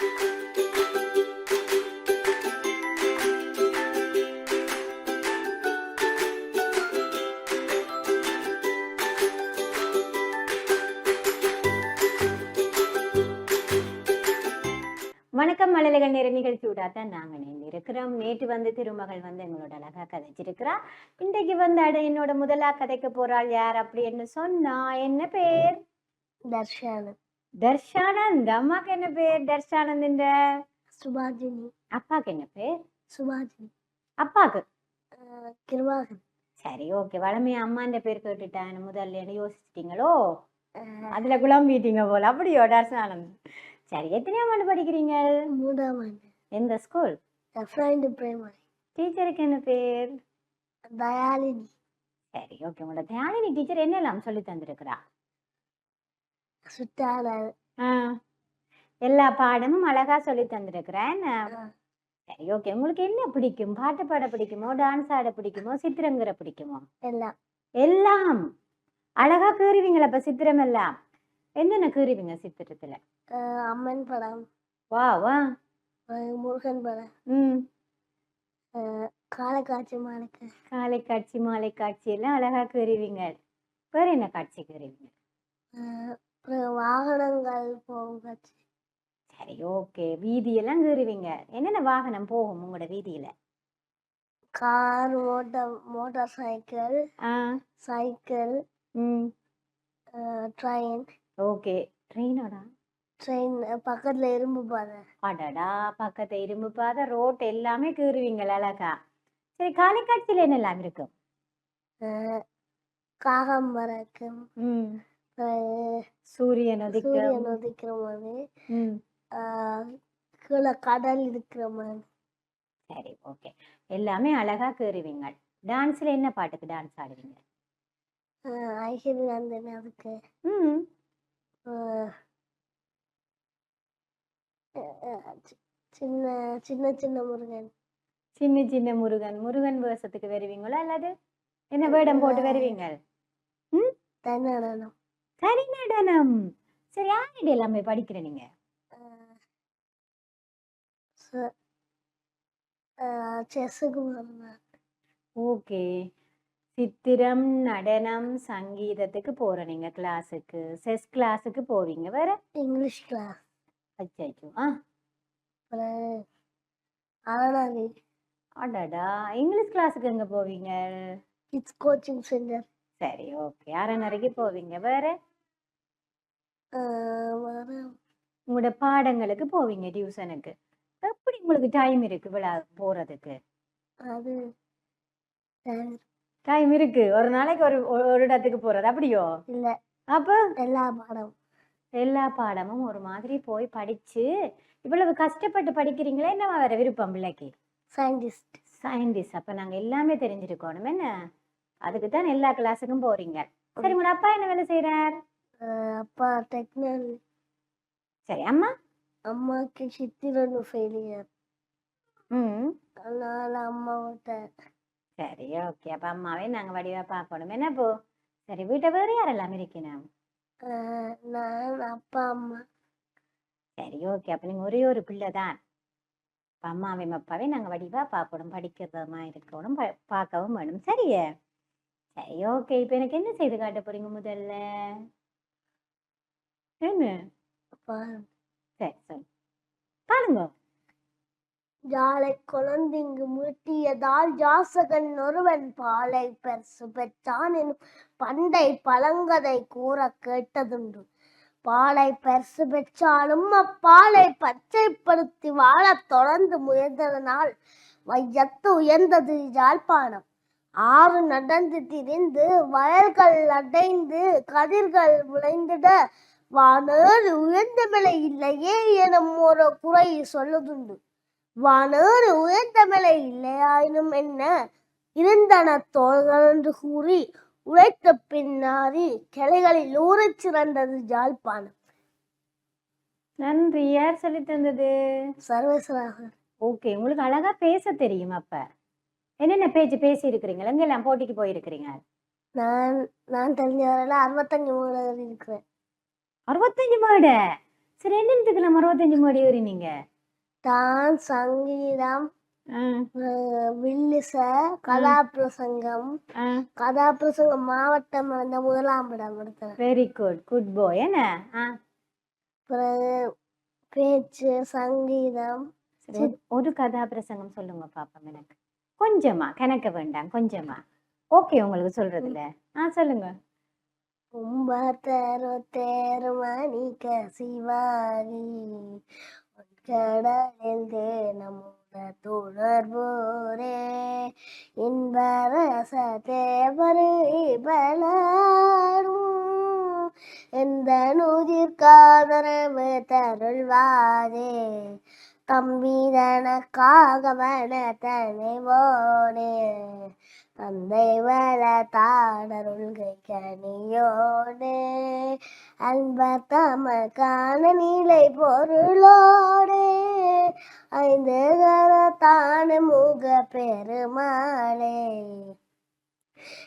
வணக்கம் மழலைகள் நிறை நிகழ்ச்சியோட தான் நாங்க இருக்கிறோம். நேற்று வந்து திருமகள் வந்து எங்களோட அழகா கதைச்சிருக்கிறா. இன்றைக்கு வந்து அட என்னோட முதலா கதைக்க போறாள் யார் அப்படின்னு சொன்னா? என்ன பேர்? தர்ஷன். என்ன பேர் தர்ஷானந்த் சுபாஜினி அப்பாக்கு என்ன பேர் சுபாஜினி அப்பாக்கு ஆஹ் கிருபாகன் சரி ஓகே வளமையா அம்மான்ற பேர் கேட்டுட்டேன் முதல்ல என்ன யோசிச்சிட்டீங்களோ அதுல குழம்பிட்டீங்க போல அப்படியோ தர்ஷானந்த் சரி எத்தனையாம் ஆண்டு படிக்கிறீங்க மூன்றாம் ஆண்டு எந்த ஸ்கூல் பிரைமரி டீச்சருக்கு என்ன பேர் தயாலினி சரி ஓகே உங்களோட தியானினி டீச்சர் என்னெல்லாம் சொல்லி தந்திருக்கிறா எல்லா பாடமும் அழகா சொல்லி தந்திருக்கிறேன். சரி ஓகே. உங்களுக்கு என்ன பிடிக்கும்? பாட்டு பாட பிடிக்குமோ டான்ஸ் ஆட பிடிக்குமோ சித்திரங்கிற பிடிக்குமோ? எல்லாம். எல்லாம். அழகா கீறுவீங்களா இப்ப சித்திரம் எல்லாம்? என்னென்ன கீறுவீங்க சித்திரத்துல? அம்மன் படம். வா வா. முருகன் படம். ம். காலக்காட்சி மாலைக்கு. காலை காட்சி மாலை காட்சி எல்லாம் அழகா கீறுவீங்க. வேற என்ன காட்சி கீறுவீங்க? அப்புறம் வாகனங்கள் காட்சி சரி. ஓகே. வீதியெல்லாம் கீறுவீங்க. என்னென்ன வாகனம் போகும் உங்களோட வீதியில? கார் மோட்டார் மோட்டார் சைக்கிள் ஆ. சைக்கிள் ம். ட்ரெயின். ஓகே. ட்ரெயினோட? ட்ரெயின் பக்கத்துல இரும்பு பாதை. அடடா பக்கத்து இரும்பு பாதை ரோட் எல்லாமே கீறுவீங்களா அழகா. சரி காலைக்காட்சியில் என்னெல்லாம் இருக்கும்? காகம் பறக்கும் ம். சூரியன் சூரியன் உதிக்கிற மாதிரி. கீழே கடல் இருக்கிற மாதிரி. சரி ஓகே. எல்லாமே அழகா கீறுவீங்க டான்ஸ்ல என்ன பாட்டுக்கு டான்ஸ் ஆடுவீங்க? ஆஹ் ஐஸ்வர்யா நந்தன் அதுக்கு ம். சின்ன சின்ன சின்ன முருகன். சின்ன சின்ன முருகன். முருகன் வேஷத்துக்கு வருவீங்களா அல்லது என்ன வேடம் போட்டு வருவீங்க ம்? தன்னடனம். சரி நடனம். சரி யாரிடம் எல்லாமே படிக்கிற நீங்க? ஓகே. சித்திரம் நடனம் சங்கீதத்துக்கு போற நீங்க கிளாஸுக்கு. செஸ் கிளாஸுக்கு போவீங்க வேற? English class. அச்சோ ஆ. அடடா. இங்கிலீஷ் கிளாஸுக்கு எங்க போவீங்க? கிட்ஸ் கோச்சிங் சென்டர் சரி ஓகே. அரைநறைக்கு போவீங்க வேற? உங்களோட பாடங்களுக்கு போவீங்க டியூஷனுக்கு. எப்படி உங்களுக்கு டைம் இருக்கு விழா போறதுக்கு? அது டைம் இருக்கு. ஒரு நாளைக்கு ஒரு ஒரு இடத்துக்கு போறது. அப்படியோ? இல்ல. அப்ப? எல்லா பாடம் எல்லா பாடமும் ஒரு மாதிரி போய் படிச்சு இவ்வளவு கஷ்டப்பட்டு படிக்கிறீங்களே? என்ன வேற விருப்பம் பிள்ளைக்கு? சயின்டிஸ்ட் சயின்டிஸ்ட் அப்ப நாங்க எல்லாமே தெரிஞ்சிருக்கணும் என்ன? அதுக்கு தான் எல்லா கிளாஸுக்கும் போறீங்க. சரி உங்களோட அப்பா என்ன வேலை செய்யறார் அப்பா டெக்னாலஜி சரி அம்மா? அம்மாக்கு சித்திரன்னு ஃபெயிலியர் ம். அதனால அம்மாவிட்ட சரி ஓகே அப்ப அம்மாவே நாங்க வடிவா பார்க்கணும். என்ன போ? சரி வீட்டை வேற யாரெல்லாம் இருக்கணும் நான் அப்பா அம்மா. சரி ஓகே அப்ப நீங்க ஒரே ஒரு பிள்ளை தான். அப்ப அம்மாவையும் அப்பாவே நாங்க வடிவா பார்க்கணும். படிக்கிறதுமா இருக்கணும் பார்க்கவும் வேணும். சரியே? சரி ஓகே இப்ப எனக்கு என்ன செய்து காட்ட போறீங்க முதல்ல? என்ன அப்பா சரி சொல்லு பாருங்க ஜாலை குழந்திங்கு மீட்டியதால் ஜாசகன் ஒருவன் பாலை பெருசு பெற்றான் எனும் பண்டை பழங்கதை கூற கேட்டதுண்டு பாலை பெருசு பெற்றாலும் அப்பாலை பச்சைப்படுத்தி வாழத் தொடர்ந்து முயன்றதனால் வையத்து உயர்ந்தது யாழ்ப்பாணம் ஆறு நடந்து திரிந்து வயல்கள் அடைந்து கதிர்கள் விளைந்திட வானேறு உயர்ந்த விலை இல்லையே எனும் ஒரு குறை சொல்லுதுண்டு. வானேறு உயர்ந்த விலை இல்லையாயினும் என்ன? இருந்தன தோள்கள் என்று கூறி உழைத்த பின்னாரி கிளைகளில் ஊறச் சிறந்தது ஜாழ்ப்பாணம். நன்றி. யார் சொல்லி தந்தது? சர்வேஸ்வராக ஓகே. உங்களுக்கு அழகா பேச தெரியும் அப்ப. என்னென்ன பேச்சு பேசி இருக்கிறீங்க எங்கெல்லாம் போட்டிக்கு போயிருக்கிறீங்க? நான் நான் தெரிஞ்ச வரையில அறுபத்தஞ்சு மூணு இருக்கிறேன் அறுபத்தஞ்சு மேடை. சரி என்னத்துக்குலாம் அறுபத்தஞ்சு மாடி ஏறினீங்க டான்ஸ் சங்கீதம் ஆ, அஹ் வில்லிச கதாபிரசங்கம் கதாபிரசங்கம் மாவட்டம் அந்த முதலாம் இடம் எடுத்தேன் வெரி குட் குட் பாய் என்ன? பிறகு பேச்சு சங்கீதம். ஒரு- கதாபிரசங்கம் சொல்லுங்க பாப்போம் எனக்கு. கொஞ்சமா கணக்க வேண்டாம் கொஞ்சமா. ஓகே உங்களுக்கு சொல்றதுல. ஆ சொல்லுங்க. ஒன்பத்தரு தேரு மணிக்க சிவாகி கடலில் தேனமுட துணர்வோரே இன்பரச தேவரு எந்த நூதிற்காதரவு தருள்வாரே. கம்பீதனக்காக வன தனைவோனே தந்தை வள தாடருள்கை கனியோடு அன்பர் தமக்கான நிலை பொருளோடே. ஐந்து கரத்தான முக பெருமாளே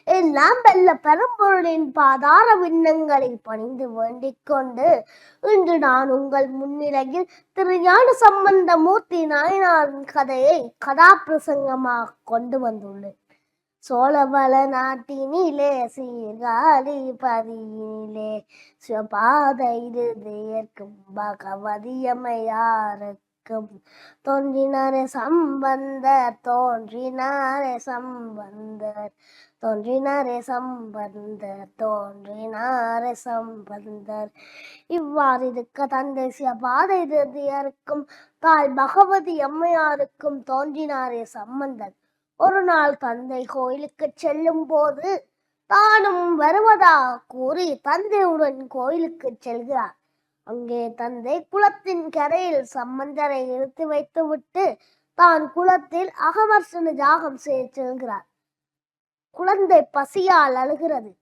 எல்லாம் வெல்ல பெரும்பொருளின் பாதார விண்ணங்களை பணிந்து வேண்டிக் கொண்டு இன்று நான் உங்கள் முன்னிலையில் திருஞான சம்பந்த மூர்த்தி நாயனாரின் கதையை கதாபிரசங்கமாக கொண்டு வந்துள்ளேன். சோழவள நாட்டினிலே சீர்காழி பதியினிலே சிவபாத இருதயர்க்கும் பகவதியமையாருக்கும் தோன்றினாரே சம்பந்தர் தோன்றினாரே சம்பந்தர். தோன்றினாரே சம்பந்தர் தோன்றினாரே சம்பந்தர் இவ்வாறு இருக்க தந்தை பாதை இருதயருக்கும் தாய் பகவதி அம்மையாருக்கும் தோன்றினாரே சம்பந்தர் ஒரு நாள் தந்தை கோயிலுக்கு செல்லும் போது தானும் வருவதா கூறி தந்தையுடன் கோயிலுக்கு செல்கிறார். அங்கே தந்தை குளத்தின் கரையில் சம்பந்தரை இழுத்து வைத்துவிட்டு தான் குளத்தில் அகமர்சன ஜாகம் செய்ய செல்கிறார். குழந்தை பசியால் அழுகிறது.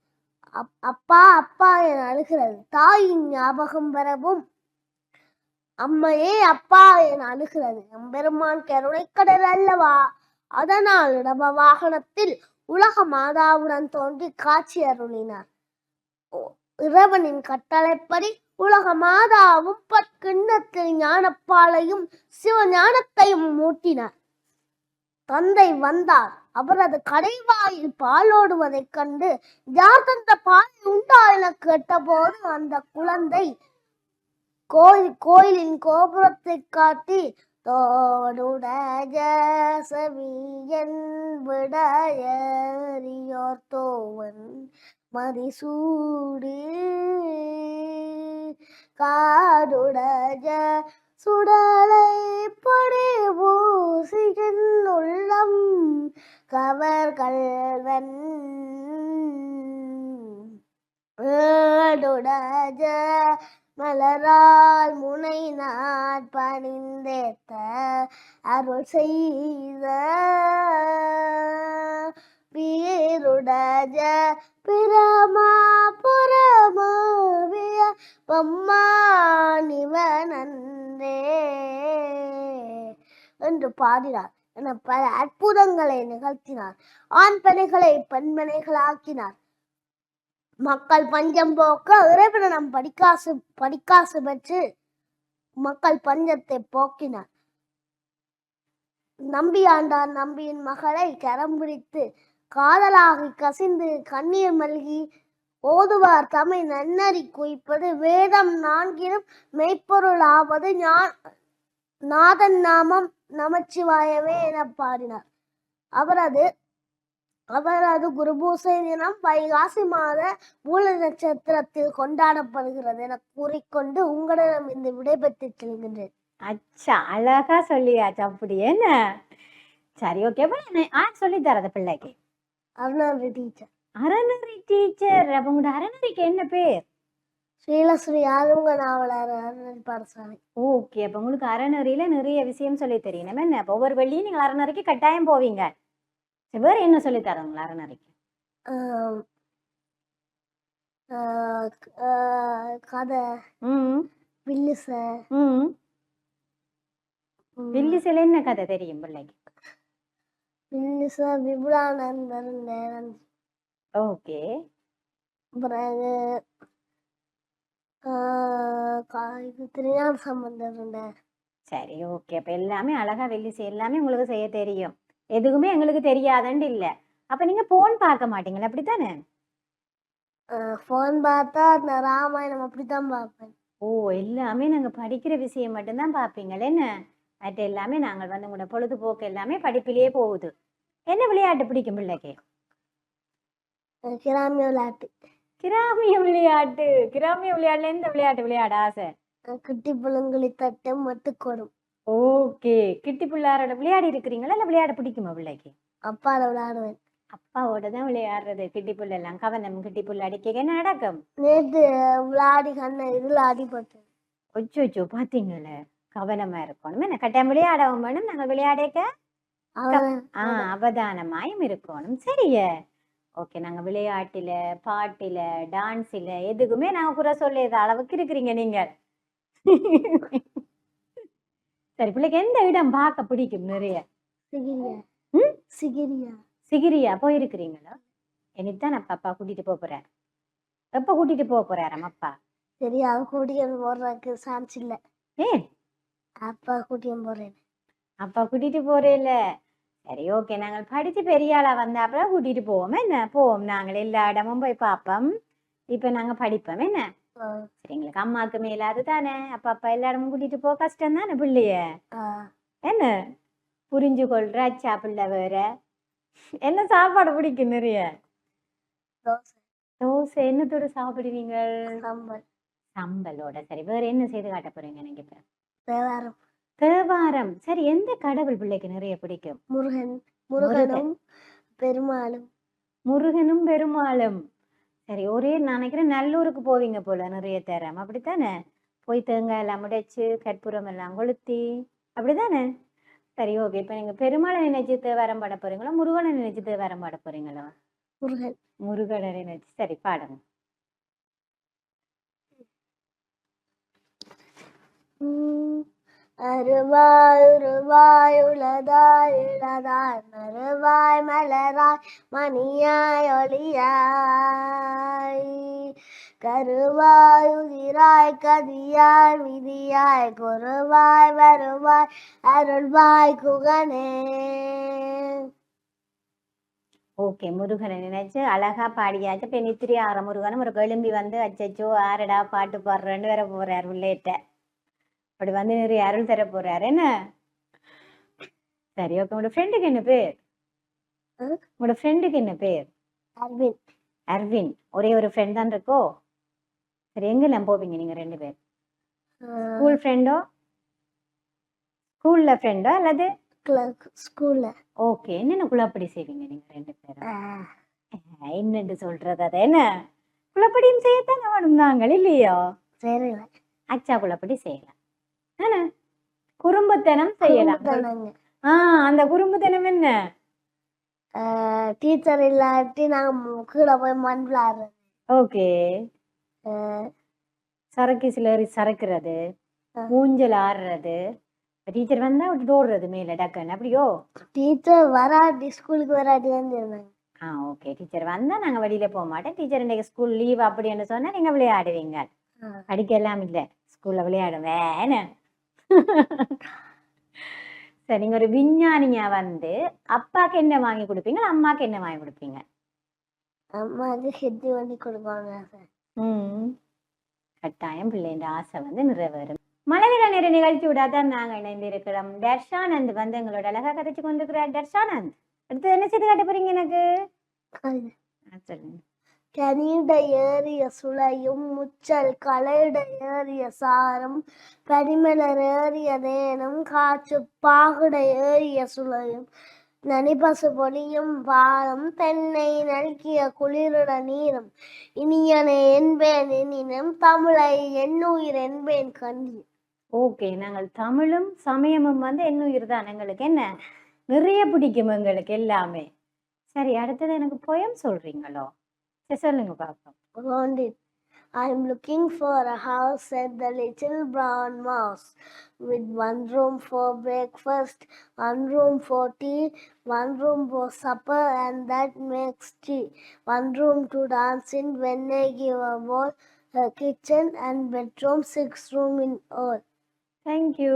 அப்- அப்பா அப்பா என அழுகிறது. தாயின் ஞாபகம் வரவும் அம்மையே அப்பா என அழுகிறது. எம்பெருமான் கருணைக்கடல் அல்லவா? அதனால் இடப வாகனத்தில் உலக மாதாவுடன் தோன்றி காட்சி அருளினார். ஓ- இறைவனின் கட்டளைப்படி உலக மாதாவும் பற்கிண்ணத்தில் ஞானப்பாலையும் சிவஞானத்தையும் மூட்டினார். தந்தை வந்தார். அவரது கடைவாயில் பாலோடுவதைக் கண்டு யார் தந்த பால் உண்டா என கேட்டபோது அந்த குழந்தை கோயில் கோயிலின் கோபுரத்தை காட்டி தோடுடைய சவியன் விடையறியோர் தோவன் மதிசூடு காடுடைய சுடலை பொடி பூசியின் உள்ளம் கவர் கல்வன் ஏடுடைய மலரால் முனை நாட்பணிந்தேத்த அருள் செய்த வீருடைய பிரமா புறமாவிய பொம்மானிவனந்தே. என்று பாடினார். என பல அற்புதங்களை நிகழ்த்தினார். ஆண் பனைகளை பெண்மனைகளாக்கினார் மக்கள் பஞ்சம் போக்க இறைவனிடம் படிக்காசு படிக்காசு பெற்று மக்கள் பஞ்சத்தை போக்கினார். நம்பியாண்டார் நம்பியின் மகளை கரம் பிடித்து காதலாகி கசிந்து கண்ணீர் மல்கி ஓதுவார் தமை நன்னறி குய்ப்பது வேதம் நான்கிலும் மெய்ப்பொருளாவது ஞா- நாதன் நாமம் நமச்சிவாயவே என பாடினார். அவரது அவரது குருபூசை தினம் வைகாசி மாத மூல நட்சத்திரத்தில் கொண்டாடப்படுகிறது என கூறிக்கொண்டு உங்களிடம் இந்த விடைபெற்று செல்கின்றேன். அச்சா அழகா சொல்லியாச்சு அப்படி என்ன? சரி ஓகே ஆ சொல்லி தரது பிள்ளைக்கு. அருணாவி டீச்சர் அறநெறி டீச்சர் அப்ப உங்களோட அறநெறிக்கு என்ன பேர்? ஸ்ரீலஸ்ரீ ஆறுமுக நாவலர் அருணன் பாடசாலை. ஓகே அப்ப உங்களுக்கு அறநெறியில நிறைய விஷயம் சொல்லி தெரியணும் என்ன அப்ப ஒவ்வொரு வெள்ளியும் நீங்கள் அறநெறிக்கு கட்டாயம் போவீங்க. வேற என்ன சொல்லி தரவங்களா அறநெறிக்கு? கதை. வில்லிச. ம். ம், வில்லி சில என்ன கதை தெரியும் பிள்ளைக்கு? நேரன். ஓகே. பிறகு இது திருஞான சம்பந்தர் உண்டு. சரி ஓகே. அப்ப எல்லாமே அழகா வெள்ளி செய்ய எல்லாமே உங்களுக்கு செய்ய தெரியும். எதுவுமே எங்களுக்கு தெரியாதுன்னு இல்ல. அப்ப நீங்க போன் பார்க்க மாட்டீங்களா? அப்படித்தானே? phone பார்த்தா இந்த ராமாயணம் அப்படித்தான் பார்ப்பேன். ஓ எல்லாமே நாங்க படிக்கிற விஷயம் மட்டும்தான் பார்ப்பீங்களே? என்ன? மற்ற எல்லாமே நாங்கள் வந்து உங்களோட பொழுதுபோக்கு எல்லாமே படிப்பிலேயே போகுது. என்ன விளையாட்டு பிடிக்கும் பிள்ளைக்கு? கிராமிய விளையாட்டு. கிராமிய விளையாட்டு. கிராமிய விளையாட்டுல எந்த விளையாட்டு விளையாட ஆசை? கிட்டி புழுங்குழி தட்டு மட்டுக்கொடும். ஓகே. கிட்டி பிள்ளாரோட விளையாடி இருக்கிறீங்களா? இல்ல விளையாட பிடிக்குமா பிள்ளைக்கு? அப்பாட விளையாடுவேன். அப்பாவோட தான் விளையாடுறது. கிட்டி புல் எல்லாம் கவனம். கிட்டி புல் அடிக்க என்ன நடக்கும்? நேத்து விளையாடி கண்ண இதுல அடிபட்டு ஒச்சு ஒச்சு பாத்தீங்களே. கவனமா இருக்கணும். என்ன கட்டாயம் விளையாடவும் வேணும். நாங்கள் விளையாடக்க? ஆ அவதானமாயும் இருக்கணும். சரியே ஓகே நாங்க விளையாட்டுல பாட்டுல டான்ஸ்ல எதுக்குமே நாங்க குறை சொல்லியது அளவுக்கு இருக்கிறீங்க நீங்க. சரி பிள்ளைக்கு எந்த இடம் பார்க்க பிடிக்கும் நிறைய? சிகிரியா? சிகிரியா. போயிருக்கிறீங்களா? என்னைத்தான் அப்பா அப்பா கூட்டிட்டு போக போறாரு. எப்ப கூட்டிட்டு போக போறாராம் அப்பா சரி அவன் கூட்டியன் போடுறதுக்கு சான்ஸ் இல்ல. ஏன்? அப்பா கூட்டியன் போறேன் அப்பா கூட்டிட்டு போறேல்ல. சரி ஓகே நாங்கள் படிச்சு பெரிய ஆளா வந்த அப்புறம் கூட்டிட்டு போவோம். என்ன? போவோம். நாங்கள் எல்லா இடமும் போய் பார்ப்போம். இப்ப நாங்க படிப்போம். என்ன? சரி எங்களுக்கு அம்மாவுக்கு மேலாது தானே. அப்பா அப்பா எல்லா இடமும் கூட்டிட்டு போக கஷ்டம் தானே பிள்ளைய? என்ன? புரிஞ்சு கொள்ற அச்சா பிள்ளை வேற. என்ன சாப்பாடு பிடிக்கும் நிறைய? தோசை. என்னத்தோட சாப்பிடுவீங்க சாம்பார் சம்பலோட. சரி வேற என்ன செய்து காட்ட போறீங்க எனக்கு இப்ப? தேவாரம் சரி எந்த கடவுள் பிள்ளைக்கு நிறைய பிடிக்கும்? முருகன் முருகனும் பெருமாளும். முருகனும் பெருமாளும். சரி ஒரே நான் நினைக்கிறேன் நல்லூருக்கு போவீங்க போல நிறைய தேரம். அப்படித்தானே? போய் தேங்காய் எல்லாம் உடைச்சு கற்பூரம் எல்லாம் கொளுத்தி. அப்படிதானே சரி ஓகே இப்போ நீங்க பெருமாளை நினைச்சு தேவாரம் பாட போறீங்களா முருகனை நினைச்சு தேவாரம் பாட போறீங்களா? முருகன். முருகனை நினைச்சு. சரி பாடுங்க. உம் அருவாய் உருவாய் உளதாய் இளதாய் மறுவாய் மலராய் மணியாய் ஒளியாய். கருவாய் உதிராய் கதியாய் விதியாய் குருவாய் வருவாய் அருள்வாய் குகனே. ஓகே முருகனை நினைச்சு அழகா பாடியாச்சு. இப்போ நித்திரி ஆற முருகனும் ஒரு எலும்பி வந்து அச்சச்சோ ஆரடா பாட்டு பாடுறேன்னு வேற போறாரு உள்ளேட்ட. அப்படி வந்து நிறைய அருள் தர போறாரு. என்ன? சரி ஓகே உங்களோட ஃப்ரெண்டுக்கு என்ன பேர்? உங்களோட ஃப்ரெண்டுக்கு என்ன பேர்? அர்வின். அர்வின். ஒரே ஒரு ஃப்ரெண்ட் தான் இருக்கோ? சரி எங்கெல்லாம் போவீங்க நீங்க ரெண்டு பேர்? ஸ்கூல் ஃப்ரெண்டோ ஸ்கூல்ல ஃப்ரெண்டோ அல்லது? ஸ்கூல்ல ஓகே என்னென்ன குழப்படி செய்வீங்க நீங்க ரெண்டு பேரும்? அஹ், என்னன்னு சொல்றது அது? என்ன? குழப்படியும் செய்யத்தானே வேணும் நாங்கள் இல்லையோ? சரி அச்சா குழப்படி செய்யலாம். குறும்புத்தனம் செய்யலாம். ஆ அந்த குறும்புத்தனம் என்ன? டீச்சர் இல்லாட்டி நாங்க கீழே போய் மண் விளையாடுறது ஓகே. சரக்கு சிலரி சரக்குறது. ஊஞ்சல் ஆடுறது. டீச்சர் வந்தா விட்டுட்டு ஓடுறது மேல டக்குன்னு. அப்படியோ? டீச்சர் வராட்டி ஸ்கூலுக்கு வராட்டி தான் இருந்தாங்க ஆ ஓகே. டீச்சர் வந்தா நாங்க வெளியில போக மாட்டோம். டீச்சர் இன்னைக்கு ஸ்கூல் லீவ் அப்படின்னு சொன்னா நீங்க விளையாடுவீங்க. படிக்கலாம் இல்ல. ஸ்கூல்ல விளையாடுவேன் சரி நீங்க ஒரு விஞ்ஞானியா வந்து அப்பாக்கு என்ன வாங்கி கொடுப்பீங்க? அம்மாக்கு என்ன வாங்கி கொடுப்பீங்க? அம்மாவுக்கு ஹெத்தி வண்டி கொடுப்பாங்க ம். கட்டாயம் பிள்ளைன்ற ஆசை வந்து நிறைவேறும். மழவில நேர நிகழ்ச்சி விடாதான் நாங்க இணைந்திருக்கிறோம். தர்ஷானந்த் வந்து எங்களோட அழகா கதைச்சு கொண்டிருக்கிறார். தர்ஷானந்த் அடுத்து என்ன செய்து காட்ட போறீங்க எனக்கு? சொல்லுங்க. கனிட ஏறிய சுளையும் முச்சல் களையிட ஏறிய சாரம் பனிமலர் ஏறிய தேனும் காற்று பாகுட ஏறிய சுளையும் நனிபசு பொடியும் பாலம் பெண்ணை நல்கிய குளிருட நீரும் இனியனை என்பேன் எனினும் தமிழை என்னுயிர் என்பேன் கண்ணி ஓகே நாங்கள் தமிழும் சமயமும் வந்து என்னுயிர் தான். எங்களுக்கு என்ன? நிறைய பிடிக்கும் எங்களுக்கு எல்லாமே. சரி அடுத்தது எனக்கு பொயம் சொல்றீங்களோ? சொல்லுங்க பாப்போம் Found it. I'm looking for a house, said the little brown mouse, with one room for breakfast, one room for tea, one room for supper, and that makes tea, one room to dance in when they give a ball, a kitchen and bedroom, six room in all. Thank you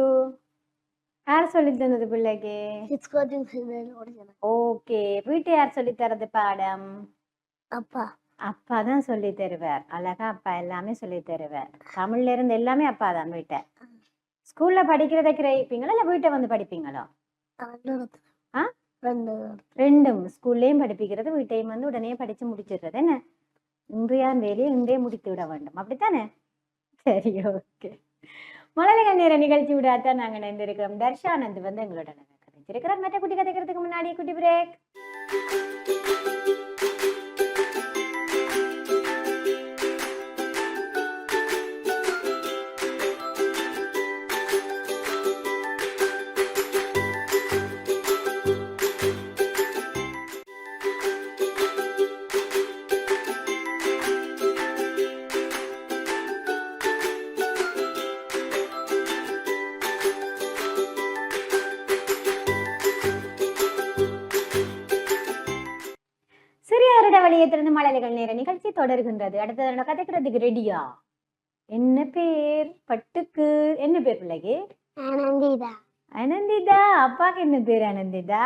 யார் சொல்லி தந்தது பிள்ளைக்கு It's got in. Okay வீட்டை யார் சொல்லி தரது பாடம் Appa. அப்பா தான் சொல்லி தருவார். அழகா அப்பா எல்லாமே சொல்லி தருவார். தமிழ்ல இருந்து எல்லாமே அப்பா தான் வீட்டை. ஸ்கூல்ல படிக்கிறத கிரகிப்பீங்களா? இல்ல வீட்டை வந்து படிப்பீங்களோ? ரெண்டும். ஸ்கூல்லையும் படிப்பிக்கிறது வீட்டையும் வந்து உடனே படிச்சு முடிச்சிடுறது என்ன? இன்றைய வேலையை இன்றே முடித்து விட வேண்டும். அப்படித்தானே? சரி ஓகே. மழலைகள் நேர நிகழ்ச்சி விடாதான் நாங்கள் இணைந்திருக்கிறோம். தர்ஷானந்த் வந்து எங்களோட கதைச்சிருக்கிறோம் மற்ற குட்டி கதைக்கிறதுக்கு முன்னாடி குட்டி பிரேக். தொடர்கின்றது அடுத்தது நான் கதைக்கிறதுக்கு ரெடியா என்ன பேர்? பட்டுக்கு. என்ன பேர் பிள்ளைக்கு? Anandida. அனந்திதா. அப்பாக்கு என்ன பேர் அனந்திதா?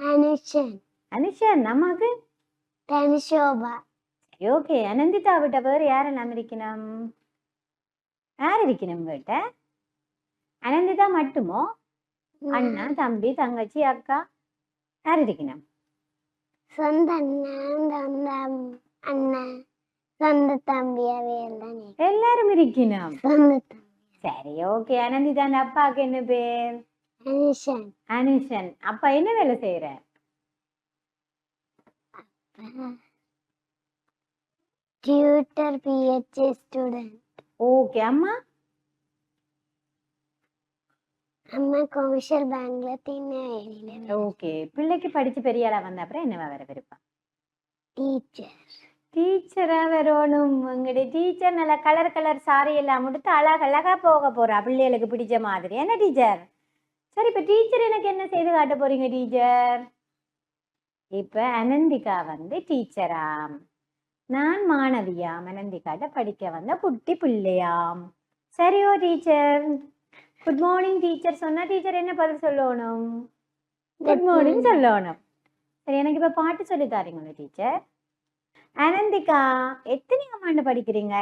Anushan. அனுஷன். நமக்கு? Tanishoba. ஓகே அனந்திதா விட்ட பேர் யாரெல்லாம் இருக்கணும்? யார் இருக்கணும் வீட்ட அனந்திதா மட்டுமோ? அண்ணா தம்பி தங்கச்சி அக்கா யார் இருக்கணும்? சொந்த அண்ணன் சொந்த அண்ணன் சொந்த தம்பி அவையெல்லாம் எல்லாரும் இருக்கணும். சொந்த சரி ஓகே அனந்திதா அந்த அப்பாவுக்கு என்ன பேர்? அனுஷன். அனுஷன். அப்பா என்ன வேலை செய்யற? டியூட்டர் பிஹெச்ஏ ஸ்டூடெண்ட் ஓகே அம்மா? அம்மா கமர்ஷியல் பேங்க்ல திண்ண ஓகே பிள்ளைக்கு படிச்சு பெரிய ஆளா வந்த அப்புறம் என்னவா வர விருப்பம் டீச்சர் டீச்சரா வரணும் உங்களுடைய டீச்சர் நல்ல கலர் கலர் சாரி எல்லாம் கொடுத்து அழகழகா போக போறா. பிள்ளைகளுக்கு பிடிச்ச மாதிரி. என்ன டீச்சர் சரி இப்ப டீச்சர் எனக்கு என்ன செய்து காட்ட போறீங்க டீச்சர் இப்ப அனந்திகா வந்து டீச்சராம் நான் மாணவியாம். அனந்திகாட்ட படிக்க வந்த குட்டி பிள்ளையாம். சரியோ டீச்சர் குட் மார்னிங் டீச்சர் சொன்னா டீச்சர் என்ன பதில் சொல்லணும்? குட் மார்னிங் சொல்லணும். சரி எனக்கு இப்ப பாட்டு சொல்லி தாரீங்களா டீச்சர் அனந்திகா எத்தனையாம் ஆண்டு படிக்கிறீங்க?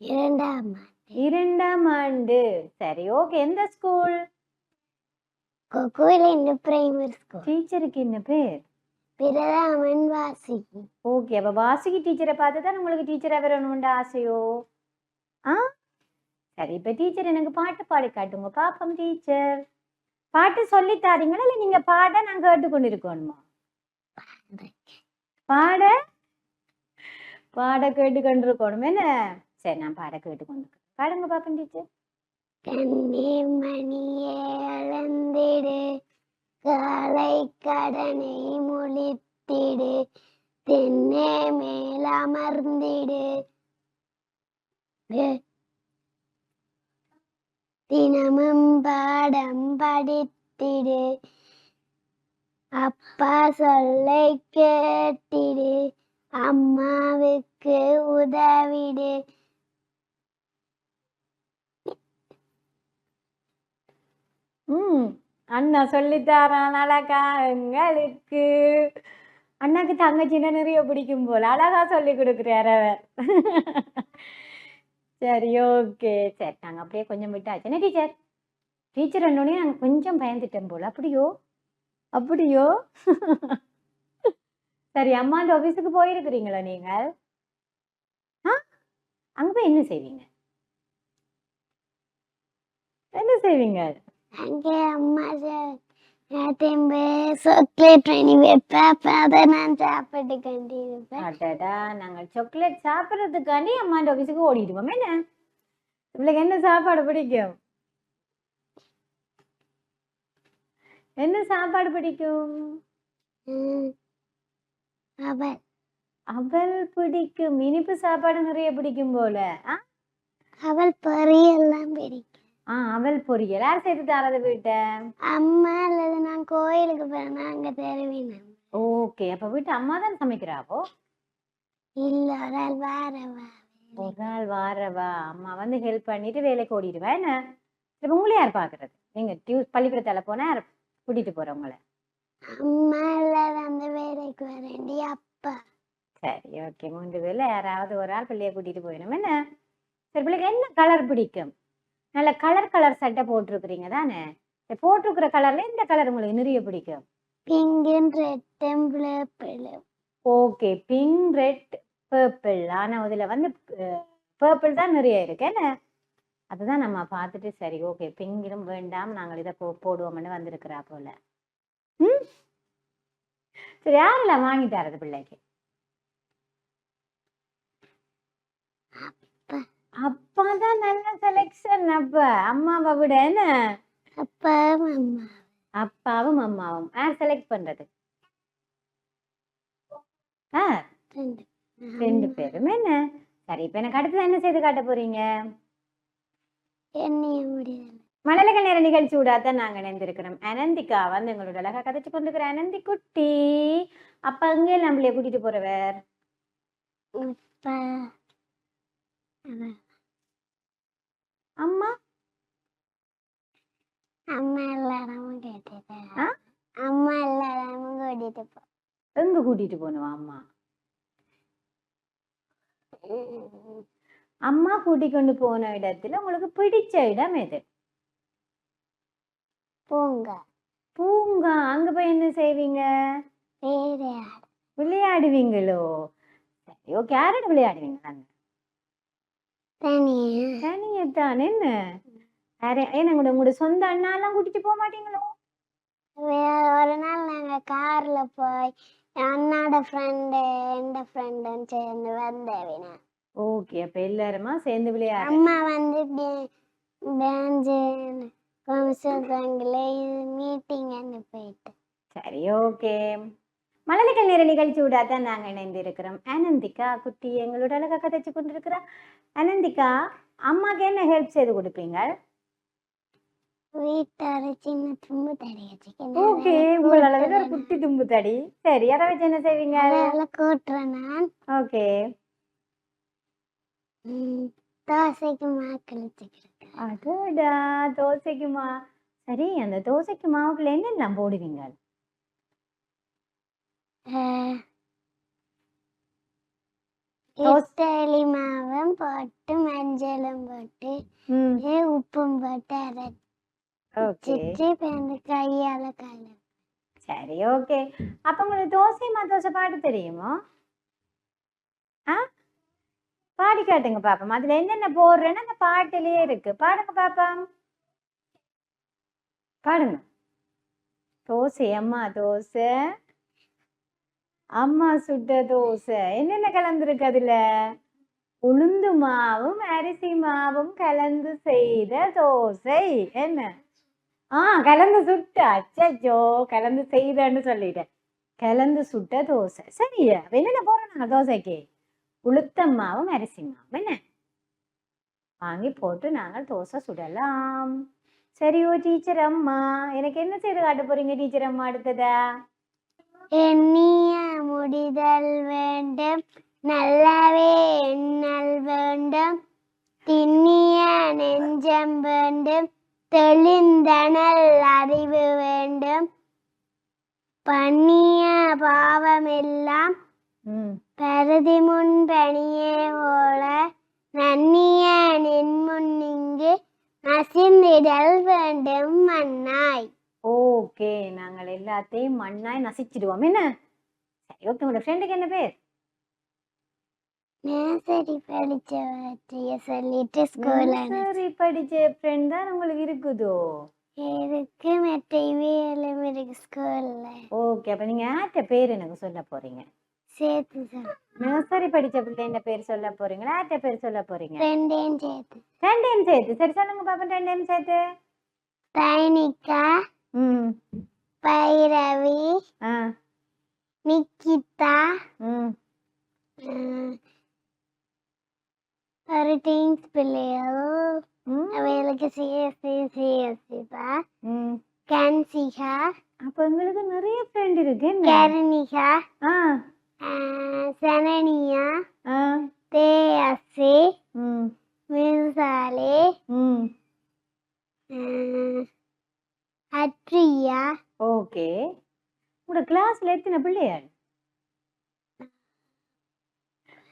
இரண்டாம் இரண்டாம் ஆண்டு. சரி ஓகே. எந்த ஸ்கூல்? கொக்குவில் இந்த பிரைமரி ஸ்கூல். டீச்சருக்கு என்ன பேர்? பிரதாமன் வாசிக்கு ஓகே அப்ப வாசுகி டீச்சரை பார்த்து தான் உங்களுக்கு டீச்சரா வரணும்னு ஆசையோ? ஆ? சரி இப்ப டீச்சர் எனக்கு பாட்டு பாடி காட்டுங்க. பாப்போம் டீச்சர். பாட்டு சொல்லி தாரீங்களா? இல்ல நீங்க பாட நான் கேட்டு கொண்டு இருக்கணுமா? பாட? பாட கேட்டு கொண்டிருக்கணும் என்ன? சரி நான் பாட கேட்டு கொண்டு பாடுங்க பாப்போம் டீச்சர் கண்ணீர் மணியே அளந்திடு. காலை கடனை முழித்திடு. தென்னே மேல் அமர்ந்திடு. தினமும் பாடம் படித்திடு. அப்பா சொல்லை கேட்டிடு அம்மாவுக்கு உதவிடு. ம் அண்ணா சொல்லித்தாரான் அழகா எங்களுக்கு அண்ணாக்கு தங்கச்சின்னா நிறைய பிடிக்கும் போல அழகா சொல்லி கொடுக்குறாரு அவர். சரி ஓகே. சரி நாங்கள் அப்படியே கொஞ்சம் விட்டாச்சு. என்ன டீச்சர்? டீச்சர் அண்ணோடனே நாங்கள் கொஞ்சம் பயந்துட்டோம் போல அப்படியோ? அப்படியோ? சரி அம்மா அந்த ஆஃபீஸுக்கு போயிருக்கிறீங்களா நீங்கள்? ஆ? அங்கே போய் என்ன செய்வீங்க? என்ன செய்வீங்க? அங்கே அம்மா சாக்லேட் பண்ணி வைப்பேன் அதை நான் சாப்பிட்டு கண்டிருப்பேன் அடடா நாங்கள் சாக்லேட் சாப்பிட்றதுக்காண்டி அம்மாண்ட ஆஃபீஸுக்கு ஓடிடுவோம் என்ன? இவளுக்கு என்ன சாப்பாடு பிடிக்கும்? என்ன சாப்பாடு பிடிக்கும்? ம். அவள் அவள் பிடிக்கும். இனிப்பு சாப்பாடு நிறைய பிடிக்கும் போல. ஆ? அவள் பொரியெல்லாம் பிடிக்கும். ஆ அவள் பொரியல். யார் செய்து தரது வீட்டை? அம்மா அல்லது நான் கோயிலுக்கு போறேன்னா அங்க தருவேன் ஓகே. அப்ப வீட்டு அம்மா தான் சமைக்கிறாவோ இல்ல ஒரு ஆள் வேற வா ஒரு நாள் வாரவா? அம்மா வந்து ஹெல்ப் பண்ணிட்டு வேலைக்கு ஓடிடுவா. என்ன? இப்ப உங்களை யார் பாக்குறது? நீங்க டியூ பள்ளிக்கூடத்தால போனா கூட்டிட்டு போறவங்கள அம்மா அந்த வேலைக்கு வரேன்டி அப்பா. சரி ஓகே மூன்று பேர்ல யாராவது ஒரு ஆள் பிள்ளைய கூட்டிட்டு போயிடும் என்ன? சரி பிள்ளைக்கு என்ன கலர் பிடிக்கும்? நல்ல கலர் கலர் சட்டை போட்டிருக்கிறீங்க தானே? போட்டிருக்கிற கலர்ல எந்த கலர் உங்களுக்கு நிறைய பிடிக்கும்? பிங்கும் ரெட்டும் பிளப்பிளும் ஓகே பிங்க் ரெட் பர்பிள் ஆனா அதுல வந்து பர்பிள் தான் நிறைய இருக்கு. என்ன? அதுதான் நம்ம பார்த்துட்டு சரி ஓகே பிங்கிலும் வேண்டாம் நாங்கள் இதை போ போடுவோம்னு வந்திருக்கிறா போல. ம்? சரி யாரெல்லாம் வாங்கி தரது பிள்ளைக்கு? அப்பா. தான் நல்ல செலெக்ஷன் அப்ப. அம்மாவை விட என்ன? அம்மா அப்பாவும் அம்மாவும். யார் செலக்ட் பண்றது? ரெண்டு. பேரும். என்ன? சரி இப்ப எனக்கு அடுத்தது என்ன செய்து காட்ட போறீங்க? மழலைகள் நேர நிகழ்ச்சி விடாதான் நாங்க இணைந்திருக்கிறோம். அனந்திகா வந்து எங்களோட அழகா கதைச்சு கொண்டிருக்கிற அனந்தி குட்டி அப்ப அங்கே நம்மளைய கூட்டிட்டு போறவர்? அம்மா? அம்மா எல்லாரும் கேட்டுட்டு? அம்மா எல்லாரும் கூட்டிட்டு போ. எங்க கூட்டிட்டு போகணும் அம்மா? அம்மா கூட்டி கொண்டு போன இடத்துல உங்களுக்கு பிடிச்ச இடம் எது? போங்க. பூங்கா. அங்க போய் என்ன செய்வீங்க? விளையாடுவீங்களோ? சரி ஓகே யாரோட விளையாடுவீங்க நாங்க தனியா. தனியத்தான் என்ன? வேற ஏன்னா உங்களோட உங்களோட சொந்த அண்ணாலாம் கூட்டிட்டு போக மாட்டீங்களோ? வேற ஒரு நாள் நாங்க கார்ல போய் அண்ணாட ஃப்ரெண்டு எந்த ஃப்ரெண்டுன்னு சேர்ந்து வந்தேவினா ஓகே அப்ப எல்லாருமா சேர்ந்து விளையாடு. அம்மா வந்து பேஞ்சு மீட்டிங்னு போயிட்டு. சரி ஓகே. மழலைகள் நேர நிகழ்ச்சி விடாதான் நாங்க இணைந்து இருக்கிறோம் அனந்திகா குட்டி எங்களோட அழகா கதைச்சு கொண்டிருக்கிறா. அனந்திகா அம்மாக்கு என்ன ஹெல்ப் செய்து கொடுப்பீங்க? வீட்டார சின்ன தும்பு தடி ஓகே உங்கள் அளவில் ஒரு குட்டி தும்பு தடி. சரி அதை வச்சு என்ன செய்வீங்க? கூட்டுறேன் நான். ஓகே. ம், தோசைக்கு மாக்களிச்சுக்கிறேன் அதோடா தோசைக்குமா சரி அந்த தோசைக்கு மாவுக்குள்ள என்னெல்லாம் போடுவீங்க? தோசை- இட்டலி மாவும் போட்டு மஞ்சளும் போட்டு ம். உப்பும் போட்டு அரைச்சிட்டு இந்த கையால கல சரி ஓகே. அப்ப உங்களுக்கு தோசைமா தோசை பாட தெரியுமோ? ஆ? பாடி காட்டுங்க பாப்போம். அதுல என்னென்ன போடுறேன்னு அந்த பாட்டிலேயே இருக்கு. பாடுங்க பாப்போம். பாடுங்க. தோசை அம்மா தோசை. அம்மா சுட்ட தோசை. என்னென்ன கலந்துருக்கு அதுல? உளுந்து மாவும் அரிசி மாவும் கலந்து செய்த தோசை. என்ன? ஆ கலந்து சுட்ட. அச்சோ கலந்து செய்தன்னு சொல்லிட்டேன். கலந்து சுட்ட தோசை. சரியா? என்னென்ன என்னென்ன நாங்க தோசைக்கு? உளுத்தம் மாவும் அரிசி மாவும் என்ன? வாங்கி போட்டு நாங்கள் தோசை சுடலாம். சரி ஓ டீச்சர் அம்மா எனக்கு என்ன செய்து காட்ட போறீங்க டீச்சர் அம்மா அடுத்ததா? எண்ணிய முடிதல் வேண்டும் நல்லவே எண்ணல் வேண்டும். திண்ணிய நெஞ்சம் வேண்டும் தெளிந்தனல் அறிவு வேண்டும். பண்ணிய பாவமெல்லாம் பருதி முன் பணியே போல நன்னிய நின்முன் இங்கு நசிந்திடல் வேண்டும் மன்னாய். ஓகே நாங்கள் எல்லாத்தையும் மண்ணாய் நசிச்சிடுவோம். என்ன? சரி ஓகே உங்களோட ஃப்ரெண்டுக்கு என்ன பேர்? நேசரி படிச்சவற்றைய சொல்லிட்டு ஸ்கூல்ல சரி படிச்ச ஃப்ரெண்ட் தான் உங்களுக்கு இருக்குதோ? இருக்கு மற்ற இவையெல்லாம் இருக்கு ஸ்கூல்ல ஓகே அப்ப நீங்க யார்கிட்ட பேர் எனக்கு சொல்ல போறீங்க. சேர்த்து சொல் நர்சரி படிச்ச பிள்ளைங்க பேர் சொல்ல போறீங்களா? யார்கிட்ட பேர் சொல்ல போறீங்க? ரெண்டையும் சேர்த்து ரெண்டையும் சேர்த்து சரி சொல்லுங்க பாப்பா ரெண்டையும் சேர்த்து தைனிகா ம். பைரவி ஆ. நிக்கிதா ம். ஒரு டீன்ஸ் பிள்ளைகள் ம். அவைகளுக்கு சிஎஸ்சி சிஎஸ்சி தான் கன்சிகா அப்ப எங்களுக்கு நிறைய ஃப்ரெண்ட் இருக்கு. கருணிகா ஆ. சனனியா தேயாசி மின்சாலே அட்ரியா? ஓகே. உங்களோட கிளாஸில் எத்தனை பிள்ளையாள்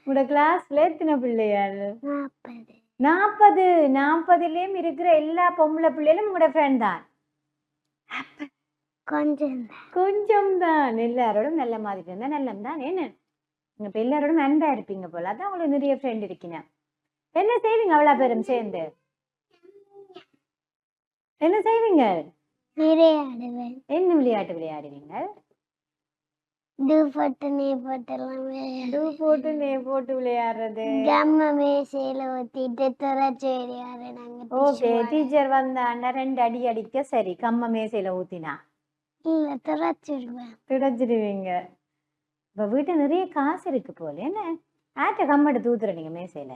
உங்களோட கிளாஸ்ல எத்தனை பிள்ளையாள் நாற்பது நாற்பது நாற்பதுலேயும் இருக்கிற எல்லா பொம்பளை பிள்ளைகளும் உங்களோட ஃப்ரெண்ட் தான். கொஞ்சம் கொஞ்சம் தான் எல்லாரோடும் நல்ல மாதிரி இருந்தா நல்லம் தான் என்ன இப்ப எல்லாரோடும் அன்பா இருப்பீங்க போல. அதான் உங்களுக்கு நிறைய ஃப்ரெண்ட் இருக்கீங்க. என்ன செய்வீங்க அவ்வளோ பேரும் சேர்ந்து? என்ன செய்வீங்க? விளையாடுவேன். என்ன விளையாட்டு விளையாடுவீங்க? டூ போட்டு நீ போட்டெல்லாம் போட்டு நே போட்டு விளையாடுறது. கம்ம மேசையில ஊத்திட்டு துறைச்சி விளையாடு நாங்க ஓகே. tissue டீச்சர் வந்தாண்டா ரெண்டு அடி அடிக்க சரி. கம்ம மேசையில ஊத்தினா. இல்ல துறைச்சிடுவேன் துடைச்சிடுவீங்க இப்ப வீட்டுல நிறைய காசு இருக்கு போல என்ன? ஆட்ட கம்மட்டு தூத்துற நீங்க மேசையில?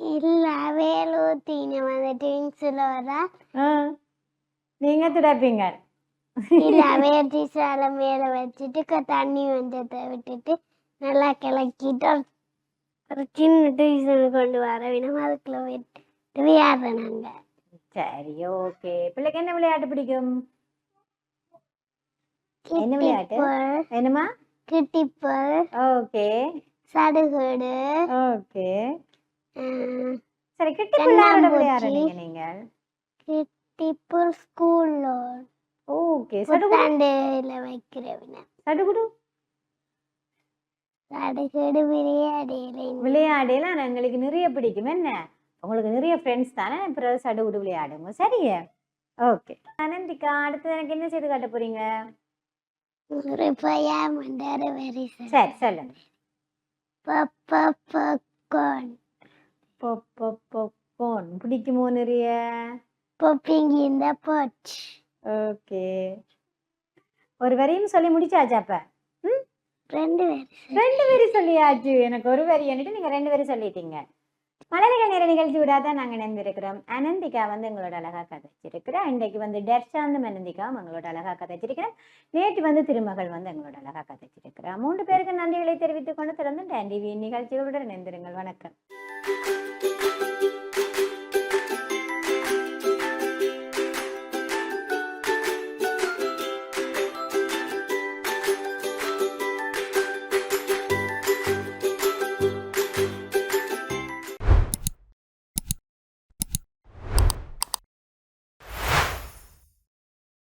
இல்ல வேல் ஊத்தின அந்த ட்வின்ஸ்ல வர. ஆ, நீங்க துடைப்பீங்க இல்ல வேட்டி சாலை மேல வச்சுட்டு க- தண்ணி வஞ்சத்தை விட்டுட்டு நல்லா கிளக்கிட்டு ஒரு- ஒரு சின்ன டியூஷன் கொண்டு வர வேணும். அதுக்குள்ள விட்டு விளையாடுறேன் நாங்க. சரி ஓகே பிள்ளைக்கு என்ன விளையாட்டு பிடிக்கும்? என்ன விளையாட்டு? கிட்டிப்போல் என்னமா கிட்டிப்போல் ஓகே. சடுகுடு. ஓகே. சரி கிட்ட பிள்ளையாரோட கண்ணாமூச்சி. விளையாடுறீங்க நீங்க கிட்டிப்போல் ஸ்கூல்ல ஓகே சடுகுடு. புத்தாண்டுல வைக்கிறவன. சடுகுடு. சடுகுடு விளையாடையில விளையாடலாம் எங்களுக்கு நிறைய பிடிக்கும். என்ன? உங்களுக்கு நிறைய ஃப்ரெண்ட்ஸ் தானே? பிறகு சடுகுடு விளையாடுங்க. சரியே? ஓகே. அனந்திகா அடுத்து எனக்கு என்ன செய்து காட்ட போறீங்க? ஒரு பையா மண்டார வெரி சரி சொல்லுங்க. பப்பா பக்கான் போன் பிடிக்குமோ நிறைய? in the pot okay. ஒரு வரியும் சொல்லி முடிச்சாச்சு அப்ப? ம்? ரெண்டு பேர் ரெண்டு வரி சொல்லியாச்சு. எனக்கு ஒரு வரி என்னட்டு நீங்க ரெண்டு வரி சொல்லிட்டீங்க. மலர்கள் நேர நிகழ்ச்சி விடாத நாங்கள் இணைந்திருக்கிறோம். அனந்திகா வந்து எங்களோட அழகா கதைச்சிருக்கிறோம் இன்றைக்கு வந்து டெர்ஷாந்தும் அனந்திகாவும் எங்களோட அழகா கதைச்சிருக்கிறோம். நேற்று வந்து திருமகள் வந்து எங்களோட அழகா கதைச்சிருக்கிறோம் மூன்று பேருக்கு நன்றிகளை தெரிவித்துக் கொண்டு தொடர்ந்து டேண்டிவி நிகழ்ச்சிகளுடன் இணைந்திருங்கள். வணக்கம்.